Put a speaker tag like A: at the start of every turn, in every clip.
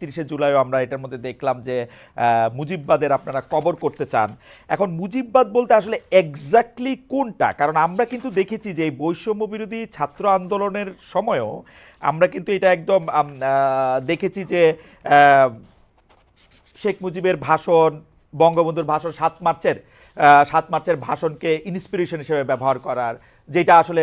A: তিরিশে জুলাইও আমরা এটার মধ্যে দেখলাম যে মুজিববাদের আপনারা কবর করতে চান। এখন মুজিববাদ বলতে আসলে এক্স্যাক্টলি কোনটা? কারণ আমরা কিন্তু দেখেছি যে বৈষম্য বিরোধী ছাত্র আন্দোলনের সময়ও আমরা কিন্তু এটা একদম দেখেছি যে শেখ মুজিবের ভাষণ, বঙ্গবন্ধুর ভাষণ, সাত মার্চের সাত মার্চের ভাষণকে ইন্সপিরেশন হিসেবে ব্যবহার করার, যেটা আসলে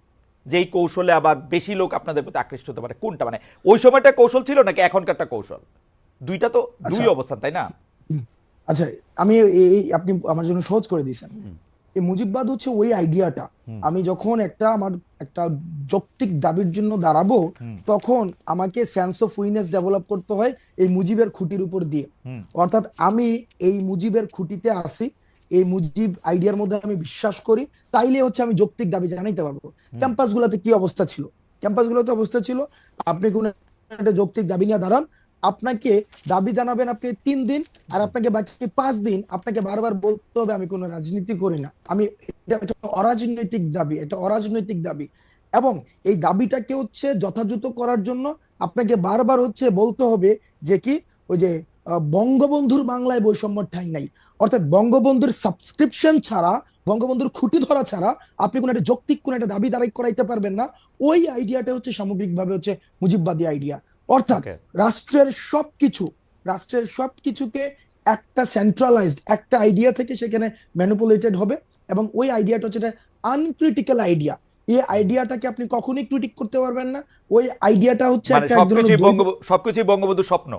A: যেই কৌশলে আবার বেশি লোক আপনাদের প্রতি আকৃষ্ট হতে পারে। কোনটা? মানে ওই সময়টা কৌশল ছিল নাকি এখনকারটা কৌশল? দুইটা তো দুই
B: আচ্ছা।
A: অবস্থান তাই না?
B: আচ্ছা আমি এই আপনি আমার জন্য সহজ করে দিয়েছেন। এই মুজিববাদ হচ্ছে ওই আইডিয়াটা। আমি যখন একটা আমার একটা যৌক্তিক দাবির জন্য দাঁড়াবো তখন আমাকে সেন্স অফ উইনেস ডেভেলপ করতে হয় এই মুজিবের খুঁটির উপর দিয়ে। অর্থাৎ আমি এই মুজিবের খুঁটিতে আসি এই মুজিব আইডিয়ার মধ্যে আমি বিশ্বাস করি তাইলে হচ্ছে আমি যৌক্তিক দাবি জানাইতে পারব। ক্যাম্পাসগুলোতে কি অবস্থা ছিল? ক্যাম্পাস ক্যাম্পাসগুলোতে অবস্থা ছিল আপনি কোন একটা যৌক্তিক দাবি নিয়ে দাঁড়ান আপনাকে দাবি জানাবেন আপনি তিন দিন আর আপনাকে বাকি পাঁচ দিন আপনাকে বারবার বলতে হবে আমি কোনো রাজনীতি করি না। আমি এটা একটা অরাজনৈতিক দাবি এটা অরাজনৈতিক দাবি। এবং এই দাবিটাকে হচ্ছে যথাযথ করার জন্য আপনাকে বারবার হচ্ছে বলতে হবে যে কি ওই যে বঙ্গবন্ধুর বাংলায় বৈষম্য ঠাঁই নাই। অর্থাৎ বঙ্গবন্ধুর সাবস্ক্রিপশন ছাড়া বঙ্গবন্ধুর খুঁটি ধরা ছাড়া আপনি কোনো একটা যৌক্তিক কোনো একটা দাবি দাঁড়াই করাইতে পারবেন না। ওই আইডিয়াটা হচ্ছে সামগ্রিকভাবে হচ্ছে মুজিববাদী আইডিয়া অর্থাৎ. রাষ্ট্রের সবকিছু রাষ্ট্রের সবকিছুকে একটা সেন্ট্রালাইজড একটা আইডিয়া থেকে সেখানে ম্যানিপুলেটেড হবে এবং ওই আইডিয়াটা হচ্ছে আনক্রিটিক্যাল আইডিয়া এই আইডিয়াটাকে আপনি কখনোই ক্রিটিক করতে পারবেন না। ওই আইডিয়াটা হচ্ছে
A: মানে
B: একটা
A: সবকিছুই বঙ্গবন্ধু স্বপ্ন।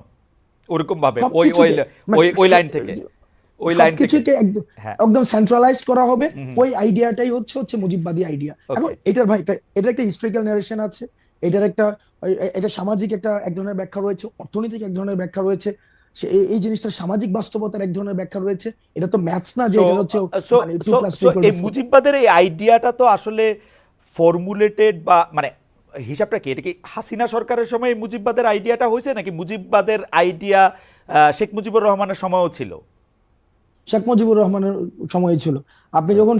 A: ওরকম ভাবে ওই ওই
B: মানে
A: ওই ওই লাইন থেকে ওই লাইন থেকে।
B: সবকিছুকে একদম
A: হ্যাঁ।
B: একদম সেন্ট্রালাইজ করা হবে। ওই আইডিয়াটাই হচ্ছে হচ্ছে মুজিববাদী আইডিয়া এখন এটার ভাই এটা একটা হিস্ট্রিক্যাল ন্যারেশন আছে। এটার একটা এটা সামাজিক একটা এক ধরনের ব্যাখ্যা রয়েছে। অর্থনৈতিক এক ধরনের ব্যাখ্যা রয়েছে। এই- জিনিসটা সামাজিক বাস্তবতার এক ধরনের ব্যাখ্যা রয়েছে। এটা তো ম্যাথস না যে এটা হচ্ছে
A: uh,
B: মানে
A: এই মুজিববাদের এই আইডিয়াটা তো আসলে ফর্মুলেটেড বা মানে হিসাবটা কি? এটা কি হাসিনা সরকারের সময় মুজিববাদের আইডিয়াটা হয়েছে নাকি মুজিববাদের আইডিয়া শেখ মুজিবুর রহমানের সময়ও ছিল?
B: শেখ মুজিবুর রহমানের সময় ছিল। আপনি যখন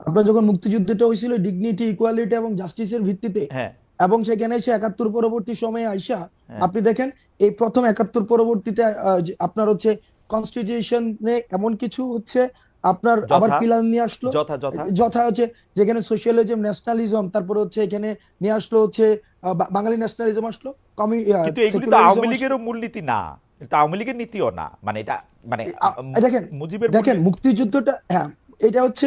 B: আপনার যখন মুক্তিযুদ্ধটা হয়েছিল ডিগনিটি ইকুয়ালিটি এবং জাস্টিসের ভিত্তিতে
A: হ্যাঁ।
B: এবং সেখানে এসে একাত্তর পরবর্তী সময়ে আইসা
A: হ্যাঁ।
B: আপনি দেখেন এই প্রথম একাত্তর পরবর্তীতে আপনার হচ্ছে কনস্টিটিউশনে এমন কিছু হচ্ছে আপনার আবার পিলার নিয়ে আসলো।
A: যথা
B: হচ্ছে যেখানে সোশ্যালিজম ন্যাশনালিজম তারপরে হচ্ছে এখানে নিয়ে আসলো হচ্ছে বাঙালি ন্যাশনালিজম আসলো কমি
A: কিন্তু এগুলি তো আওয়ামী। লীগেরও মূলনীতি না। এটা আওয়ামী লীগের নীতিও না। মানে এটা মানে
B: দেখেন,
A: মুজিবের
B: দেখেন মুক্তিযুদ্ধটা হ্যাঁ এটা হচ্ছে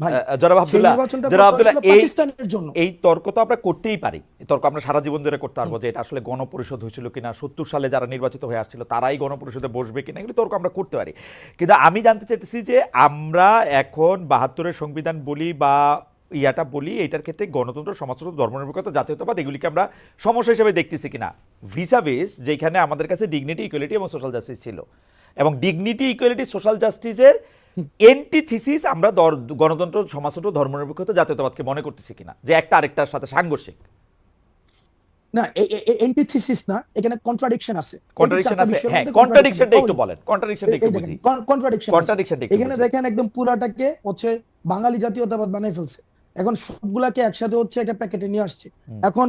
B: বানা- ভাই
A: জনাব
B: সেই
A: আব্দুল্লাহ
B: নির্বাচনটা
A: জনাব
B: করা
A: আব্দুল্লাহ
B: হয়েছিল
A: এই
B: পাকিস্তানের জন্য?
A: এই তর্ক তো আমরা করতেই পারি। এই তর্ক আমরা সারা জীবন ধরে করতে পারব যে এটা আসলে গণপরিষদ হয়েছিল কিনা সত্তর সালে যারা নির্বাচিত হয়ে আসছিল তারাই গণপরিষদে বসবে কিনা এগুলো তর্ক আমরা করতে পারি। কিন্তু আমি জানতে চাইতেছি যে আমরা এখন বাহাত্তরের সংবিধান বলি বা ইয়াটা বলি এটার ক্ষেত্রে গণতন্ত্র সমাজতন্ত্র ধর্মনিরপেক্ষতা জাতীয়তাবাদ এগুলিকে আমরা সমস্যা হিসেবে দেখতেছি কিনা। ভিসা বেস যেখানে আমাদের কাছে ডিগনিটি ইকুয়ালিটি এবং সোশ্যাল জাস্টিস ছিল। এবং ডিগনিটি ইকুয়ালিটি সোশ্যাল জাস্টিসের এন্টিথিসিস আমরা গণতন্ত্র সমাজতন্ত্র ধর্মনিরপেক্ষতা জাতীয়তাবাদকে মনে করতেছি কিনা যে একটা আরেকটার সাথে সাংঘর্ষিক?
B: না এন্টিথিসিস না এখানে কন্ট্রাডিকশন আছে।
A: কন্ট্রাডিকশন আছে। হ্যাঁ কন্ট্রাডিকশনটা একটু বলেন। কন্ট্রাডিকশনটা একটু বুঝি।
B: কন্ট্রাডিকশন
A: কন্ট্রাডিকশনটা
B: এখানে দেখেন একদম পুরাটাকে হচ্ছে বাঙালি জাতীয়তাবাদ বানাই ফেলছে। এখন সবগুলাকে একসাথে হচ্ছে একটা প্যাকেটে নিয়ে আসছে। এখন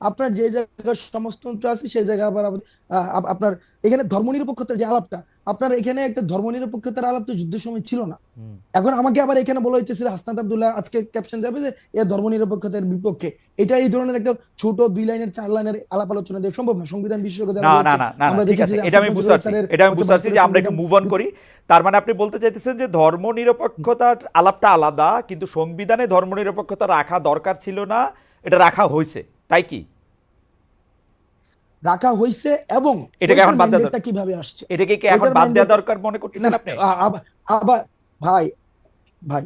B: আপনার যে জায়গায় সমাজতন্ত্র আছে সেই জায়গায় আবার আপনার এখানে ধর্মনিরপেক্ষতার যে আলাপটা আপনার এখানে একটা ধর্মনিরপেক্ষতার আলাপ তো যুদ্ধের সময় ছিল না। এখন আমাকে আবার এখানে বলা হইতেছে যে হাসনাত আব্দুল্লাহ আজকে ক্যাপশন যাবে যে এ ধর্মনিরপেক্ষতার বিপক্ষে। এটা এই ধরনের একটা ছোট দুই লাইনের চার লাইনের আলাপ আলোচনা দিয়ে সম্ভব না। সংবিধান বিশেষজ্ঞ যারা
A: না না না
B: আমরা দেখেছি
A: এটা আমি বুঝতে পারছি। এটা আমি বুঝতে পারছি যে আমরা একটু মুভ অন করি। তার মানে আপনি বলতে চাইতেছেন যে ধর্মনিরপেক্ষতার আলাপটা আলাদা কিন্তু সংবিধানে ধর্মনিরপেক্ষতা রাখা দরকার ছিল না এটা রাখা হয়েছে। তাই কি?
B: রাখা এবং
A: এটাকে এখন বাদ দেওয়া
B: কীভাবে আসছে?
A: এটাকে কি এখন বাদ দেওয়া দরকার মনে করতেছেন আপনি?
B: আবার ভাই ভাই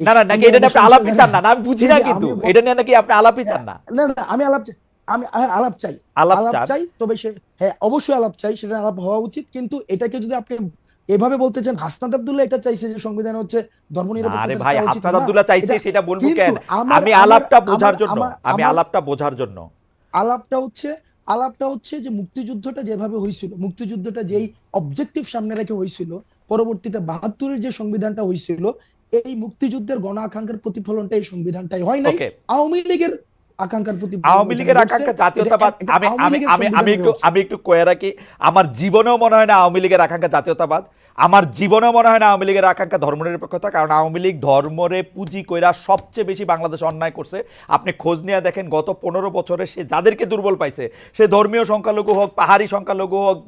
A: না না নাকি এটা আপনি আলাপই চান না? আমি বুঝি না কিন্তু। এটা নিয়ে নাকি আপনি আলাপই চান না?
B: না না আমি আলাপ চাই আমি আলাপ চাই।
A: আলাপ
B: চাই তবে সে হ্যাঁ অবশ্যই আলাপ চাই সেটা আলাপ হওয়া উচিত। কিন্তু এটাকে যদি আপনি এভাবে বলতে চান? হাসনাত আব্দুল্লাহ এটা চাইছে যে সংবিধান হচ্ছে
A: আরে
B: ধর্মনিরপেক্ষতা
A: ভাই হাসনাত আব্দুল্লাহ চাইছে সেটা বলব কেন? আমি আলাপটা বোঝার জন্য আমি আলাপটা বোঝার জন্য।
B: আলাপটা হচ্ছে আলাপটা হচ্ছে যে মুক্তিযুদ্ধটা যেভাবে হয়েছিল মুক্তিযুদ্ধটা যেই অবজেক্টিভ সামনে রেখে হয়েছিল পরবর্তীতে বাহাত্তরের যে সংবিধানটা হয়েছিল এই মুক্তিযুদ্ধের গণ আকাঙ্ক্ষার প্রতিফলনটা এই সংবিধানটাই হয় নাই। আওয়ামী লীগের আকাঙ্ক্ষার প্রতি
A: আওয়ামী লীগের আকাঙ্ক্ষা জাতীয়তাবাদ আমি আমি আমি আমি একটু আমি একটু কয়ে রাখি আমার জীবনেও মনে হয় না আওয়ামী লীগের আকাঙ্ক্ষা জাতীয়তাবাদ। আমার জীবনে মনে হয় না আওয়ামী লীগের আকাঙ্ক্ষা ধর্মনিরপেক্ষতা কারণ আওয়ামী লীগ ধর্মরে পুঁজি কইরা সবচেয়ে বেশি বাংলাদেশে অন্যায় করছে। আপনি খোঁজ নিয়ে দেখেন, গত পনেরো বছরে সে যাদেরকে দুর্বল পাইছে, সে ধর্মীয় সংখ্যালঘু হোক, পাহাড়ি সংখ্যালঘু হোক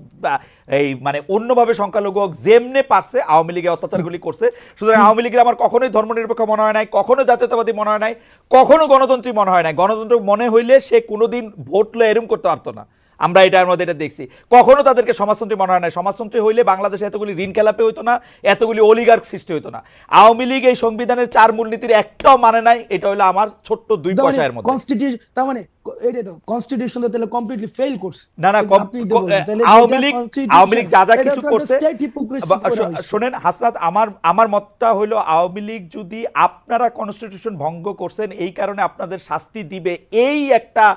A: এই মানে অন্যভাবে সংখ্যালঘু হোক, যেমনে পারছে আওয়ামী লীগের অত্যাচারগুলি করছে। সুতরাং আওয়ামী লীগের আমার কখনোই ধর্মনিরপেক্ষ মনে হয় নাই, কখনো জাতীয়তাবাদী মনে হয় নাই, কখনো গণতন্ত্রী মনে হয় নাই। গণতন্ত্র মনে হইলে সে কোনোদিন ভোট লয়ে এরম করতে পারতো না। আমরা এটার মধ্যে এটা দেখছি। কখনো তাদেরকে সমাজতন্ত্রী মনে হয় না সমাজতন্ত্রী হইলে বাংলাদেশে এতগুলি ঋণ খেলাপে হইতো না এতগুলি অলিগার্ক সৃষ্টি হইতো না। আওয়ামী লীগ এই সংবিধানের চার মূলনীতির একটাও মানে নাই এটা হলো আমার ছোট্ট দুই পয়সার মধ্যে।
B: কনস্টিটিউশন তার মানে ক- তো কনস্টিটিউশন তো তাহলে কমপ্লিটলি ফেল করছে।
A: না না কম-
B: আপনি
A: ক-
B: যেটা বলছেন, তাহলে
A: আওয়ামী লীগ আওয়ামী লীগ যা যা কিছু করছে
B: state hypocrisy
A: বা-
B: করা
A: শো-
B: হয়েছে।
A: শোনেন হাসনাত আমার আমার মতটা হলো আওয়ামী লীগ যদি আপনারা কনস্টিটিউশন ভঙ্গ করছেন এই কারণে আপনাদের শাস্তি দিবে। এই একটা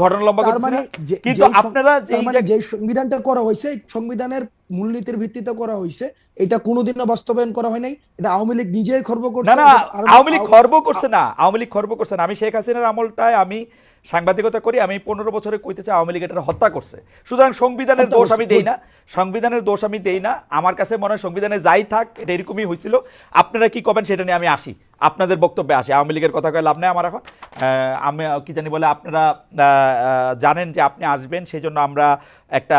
A: ঘটনা লম্বা
B: মানে
A: কিন্তু আপনারা যে
B: মানে সংবিধানটা করা হয়েছে সংবিধানের মূলনীতির ভিত্তিতে করা হয়েছে এটা কোনোদিনও বাস্তবায়ন করা হয় নাই। এটা আওয়ামী লীগ নিজেই খর্ব করছে।
A: না আওয়ামী লীগ খর্ব করছে না। আওয়ামী লীগ খর্ব করছে না। আমি শেখ হাসিনার আমলটায় আমি সাংবাদিকতা করি আমি পনেরো বছরে কইতেছে আওয়ামী লীগ এটা হত্যা করছে। সুতরাং সংবিধানের দোষ আমি দেই না। সংবিধানের দোষ আমি দেই না। আমার কাছে মনে হয় সংবিধানে যাই থাক এটা এরকমই হয়েছিল আপনারা কি করবেন সেটা নিয়ে আমি আসি। আপনাদের বক্তব্যে আসি। আওয়ামী লীগের কথা কয়ে লাভ নেই আমার এখন। আমি, কি জানি বলে আপনারা জানেন যে আপনি আসবেন সেই জন্য আমরা একটা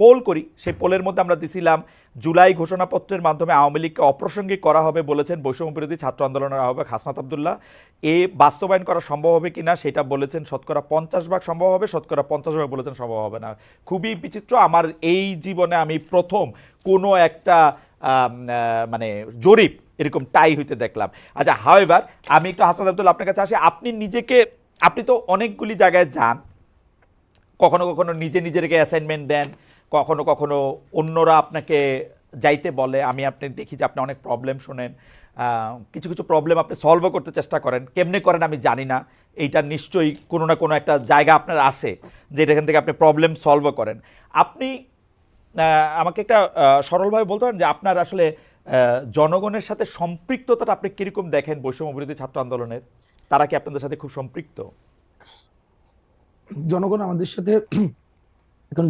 A: পোল করি। সেই পোলের মধ্যে আমরা দিছিলাম, জুলাই ঘোষণাপত্রের মাধ্যমে আওয়ামী লীগকে অপ্রাসঙ্গিক করা হবে বলেছেন বৈষম্য বিরোধী ছাত্র আন্দোলনের আহ্বায়ক হাসনাত আবদুল্লাহ। এ বাস্তবায়ন করা সম্ভব হবে কি না সেটা বলেছেন শতকরা পঞ্চাশ ভাগ সম্ভব হবে, শতকরা পঞ্চাশ ভাগ বলেছেন সম্ভব হবে না। খুবই বিচিত্র। আমার এই জীবনে আমি প্রথম কোনো একটা মানে জরিপ এরকম টাই হইতে দেখলাম। আচ্ছা হাওয়েভার আমি একটু হাসনাত আবদুল্লাহ আপনার কাছে আসি। আপনি নিজেকে, আপনি তো অনেকগুলি জায়গায় যান। কখনো কখনো নিজে নিজেরকে অ্যাসাইনমেন্ট দেন। কখনো কখনো অন্যরা আপনাকে যাইতে বলে। আমি আপনি দেখি যে আপনি অনেক প্রবলেম শোনেন। কিছু কিছু প্রবলেম আপনি সলভও করতে চেষ্টা করেন। কেমনে করেন আমি জানি না। এইটা নিশ্চয়ই কোনো না কোনো একটা জায়গা আপনার আছে যে এখান থেকে আপনি প্রবলেম সলভও করেন। আপনি আমাকে একটা সরলভাবে বলতে পারেন যে আপনার আসলে জনগণের সাথে সম্পৃক্ততাটা আপনি কীরকম দেখেন বৈষম্য বিরোধী ছাত্র আন্দোলনের? তারা কি আপনাদের সাথে খুব সম্পৃক্ত?
B: জনগণ আমাদের সাথে এখন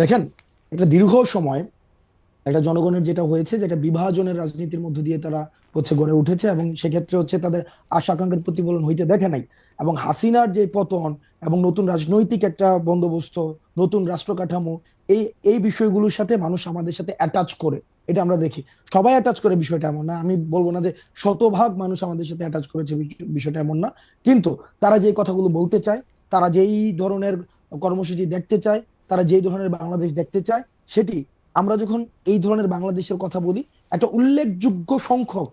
B: দেখেন, একটা দীর্ঘ সময় একটা জনগণের যেটা হয়েছে, যেটা বিভাজনের রাজনীতির মধ্য দিয়ে তারা হচ্ছে গড়ে উঠেছে এবং সেক্ষেত্রে হচ্ছে তাদের আশা আকাঙ্ক্ষার প্রতিফলন হইতে দেখে নাই। এবং হাসিনার যে পতন এবং নতুন রাজনৈতিক একটা বন্দোবস্ত, নতুন রাষ্ট্র কাঠামো, এই এই বিষয়গুলোর সাথে মানুষ আমাদের সাথে অ্যাটাচ করে। এটা আমরা দেখি। সবাই অ্যাটাচ করে বিষয়টা এমন না। আমি বলব না যে শতভাগ মানুষ আমাদের সাথে অ্যাটাচ করেছে বিষ- বিষয়টা এমন না। কিন্তু তারা যে কথাগুলো বলতে চায়, তারা যেই ধরনের কর্মসূচি দেখতে চায়, তারা যেই ধরনের বাংলাদেশ দেখতে চায়, সেটি আমরা যখন এই ধরনের বাংলাদেশের কথা বলি, একটা উল্লেখযোগ্য সংখ্যক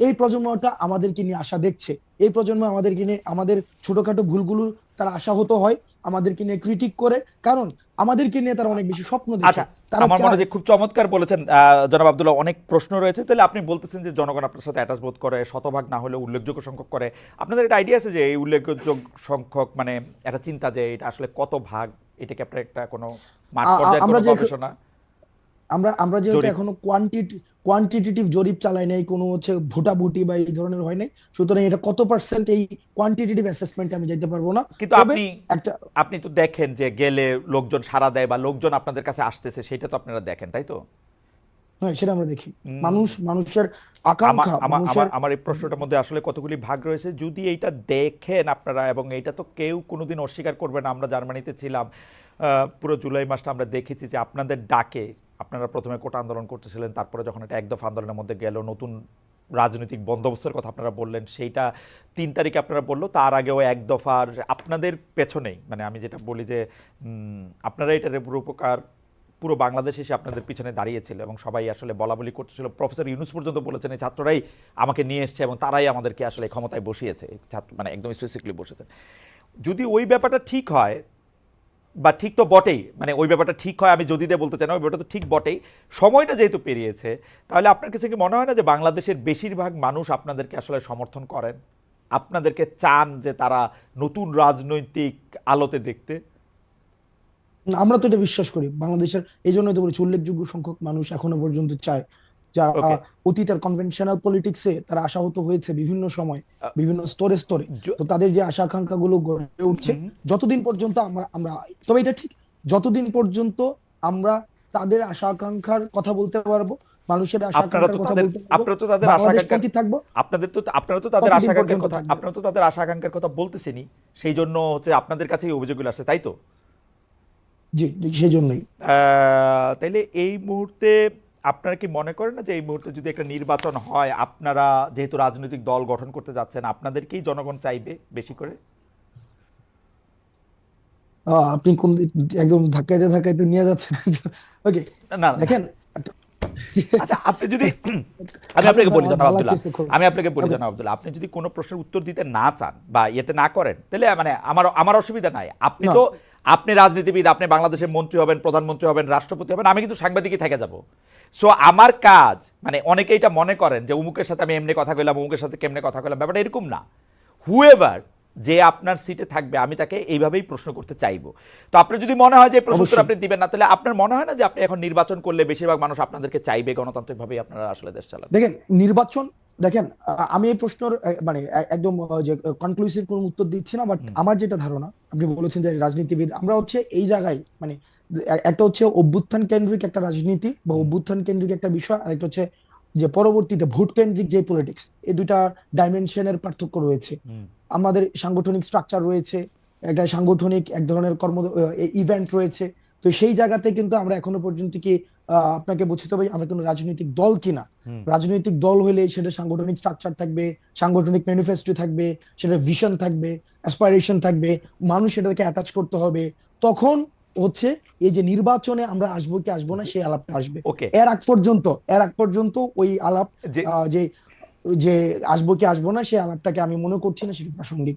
B: এই প্রজন্মটা আমাদেরকে নিয়ে আশা দেখছে। এই প্রজন্ম আমাদেরকে নিয়ে আমাদের ছোটখাটো ভুলগুলো তারা আশাহত হয় আমাদেরকে নিয়ে ক্রিটিক করে। কারণ আমাদেরকে নিয়ে তারা অনেক বেশি স্বপ্ন দেখে।
A: আচ্ছা আমার মনে হয় যে খুব চমৎকার বলেছেন জনাব আব্দুল্লাহ অনেক প্রশ্ন রয়েছে। তাহলে আপনি বলতেছেন যে জনগণ আপনার সাথে অ্যাটাচ বোধ করে শতভাগ না হলে উল্লেখযোগ্য সংখ্যক করে। আপনাদের একটা আইডিয়া আছে যে এই উল্লেখযোগ্য সংখ্যক মানে একটা চিন্তা যে এটা আসলে কত ভাগ? এটাকে আপনার একটা কোনো মাঠ পর্যায়ে
B: আমরা
A: গবেষণা?
B: আমরা আমরা যেহেতু। এখনও কোয়ান্টিটি কোয়ান্টিটেটিভ জরিপ চালাই নাই কোনো হচ্ছে ভোটাভুটি বা এই ধরনের হয় নাই সুতরাং এটা কত পার্সেন্ট এই কোয়ান্টিটেটিভ অ্যাসেসমেন্টে আমি যাইতে পারব না।
A: কিন্তু আপনি
B: একটা
A: আপনি তো দেখেন যে গেলে লোকজন সাড়া দেয় বা লোকজন আপনাদের কাছে আসতেছে সেটা তো আপনারা দেখেন তাই তো?
B: হ্যাঁ সেটা আমরা দেখি। মানুষ মানুষের আকাঙ্ক্ষা
A: আমার এই প্রশ্নটার মধ্যে আসলে কতগুলি ভাগ রয়েছে যদি এইটা দেখেন আপনারা এবং এইটা তো কেউ কোনোদিন অস্বীকার করবে না আমরা জার্মানিতে ছিলাম আহ, পুরো জুলাই মাসটা আমরা দেখেছি যে আপনাদের ডাকে আপনারা প্রথমে কোটা আন্দোলন করতেছিলেন, তারপরে যখন এটা একদফা আন্দোলনের মধ্যে গেল, নতুন রাজনৈতিক বন্দোবস্তের কথা আপনারা বললেন, সেইটা তিন তারিখে আপনারা বলল, তার আগেও এক দফার আপনাদের পেছনেই মানে আমি যেটা বলি যে আপনারা এটার উপকার পুরো বাংলাদেশ এসে আপনাদের পিছনে দাঁড়িয়েছিল এবং সবাই আসলে বলা বলি করতেছিল। প্রফেসর ইউনুস পর্যন্ত বলেছেন, এই ছাত্ররাই আমাকে নিয়ে এসছে এবং তারাই আমাদেরকে আসলে ক্ষমতায় বসিয়েছে। ছাত্র মানে একদম স্পেসিফিকলি বসেছেন। যদি ওই ব্যাপারটা ঠিক হয় বা ঠিক তো বটেই মানে ওই ব্যাপারটা ঠিক হয়, আমি যদি দিয়ে বলতে চাই না, ওই ব্যাপারটা তো ঠিক বটেই। সময়টা যেহেতু পেরিয়েছে, তাহলে আপনার কাছে কি মনে হয় না যে বাংলাদেশের বেশিরভাগ মানুষ আপনাদেরকে আসলে সমর্থন করেন? আপনাদেরকে চান যে তারা নতুন রাজনৈতিক আলোতে দেখতে?
B: আমরা তো এটা বিশ্বাস করি। বাংলাদেশের, এই জন্যই তো বলছি, উল্লেখযোগ্য সংখ্যক মানুষ এখনও পর্যন্ত চায়। যারা. অতীতের কনভেনশনাল পলিটিক্সে তারা আশাহত হয়েছে বিভিন্ন সময় বিভিন্ন স্তরে স্তরে। তো তাদের যে আশা আকাঙ্ক্ষা গুলো গড়ে উঠছে যতদিন পর্যন্ত আমরা আমরা তবে এটা ঠিক যতদিন পর্যন্ত আমরা তাদের আশা আকাঙ্ক্ষার কথা বলতে পারব মানুষের আশা আকাঙ্ক্ষার কথা বলতে
A: আপনারা তো তাদের আশা আকাঙ্ক্ষা
B: থাকব
A: আপনাদের তো আপনারা তো তাদের আশা আকাঙ্ক্ষার কথা আপনারা তো তাদের আশা আকাঙ্ক্ষার কথা বলতেছেনই সেই জন্য হচ্ছে আপনাদের কাছেই অভিযোগগুলো আসছে তাই তো?
B: জি সেই জন্যই।
A: আহ, তাইলে এই মুহূর্তে আপনারা কি মনে করেন না যে এই মুহূর্তে যদি একটা নির্বাচন হয় আপনারা যেহেতু রাজনৈতিক দল গঠন করতে যাচ্ছেন আপনাদেরকেই জনগণ চাইবে বেশি করে?
B: আপনি কোন একদম ধাক্কাইতে ধাক্কাইতে নিয়ে যাচ্ছেন? ওকে
A: না না
B: দেখেন
A: আচ্ছা আপনি যদি আমি আপনাকে বলি জানাব আব্দুল্লাহ। আমি আপনাকে বলি. জানাব আব্দুল্লাহ আপনি যদি কোনো প্রশ্নের উত্তর দিতে না চান বা ইয়েতে না করেন তাহলে মানে আমার আমার অসুবিধা নাই। আপনি তো আপনি রাজনীতিবিদ আপনি বাংলাদেশের মন্ত্রী হবেন প্রধানমন্ত্রী হবেন রাষ্ট্রপতি হবেন আমি কিন্তু সাংবাদিকই থেকে যাব। সো আমার কাজ মানে অনেকে এটা মনে করেন যে অমুকের সাথে আমি এমনি কথা কইলাম অমুকের সাথে কেমনে কথা কইলাম ব্যাপারটা এরকম না। হুএভার যে আপনার সিটে থাকবে আমি তাকে এইভাবেই প্রশ্ন করতে চাইব। তো আপনার যদি মনে হয় যে প্রশ্ন উত্তর আপনি দিবেন না তাহলে আপনার মনে হয় না যে আপনি এখন নির্বাচন করলে বেশিরভাগ মানুষ আপনাদেরকে চাইবে গণতান্ত্রিকভাবেই আপনারা আসলে দেশ চালাবেন?
B: দেখেন নির্বাচন দেখেন আমি এই প্রশ্নের মানে একদম যে কনক্লুসিভ কোনো উত্তর দিচ্ছি না বাট আমার যেটা ধারণা আপনি বলেছেন যে রাজনীতিবিদ আমরা হচ্ছে এই জায়গায় মানে একটা হচ্ছে অভ্যুত্থান কেন্দ্রিক একটা রাজনীতি বা অভ্যুত্থান কেন্দ্রিক একটা বিষয় আর একটা হচ্ছে যে পরবর্তীতে ভোট কেন্দ্রিক যে পলিটিক্স এই দুইটা ডাইমেনশনের পার্থক্য রয়েছে। আমাদের সাংগঠনিক স্ট্রাকচার রয়েছে একটা সাংগঠনিক এক ধরনের কর্ম ইভেন্ট রয়েছে তো সেই জায়গাতে কিন্তু আমরা এখনও পর্যন্ত কি আহ, আপনাকে বুঝতে হবে আমরা কোনো রাজনৈতিক দল কিনা। রাজনৈতিক দল হলে সেটা সাংগঠনিক স্ট্রাকচার থাকবে সাংগঠনিক ম্যানিফেস্টো থাকবে সেটা ভিশন থাকবে অ্যাসপাইরেশন থাকবে মানুষ সেটাকে অ্যাটাচ করতে হবে। তখন হচ্ছে এই যে নির্বাচনে আমরা আসব কি আসব না সেই আলাপটা আসবে। এর আগ পর্যন্ত এর আগ পর্যন্ত ওই আলাপ
A: যে
B: যে যে আসব কি আসব না সেই আলাপটাকে আমি মনে করছি না সেটা প্রাসঙ্গিক।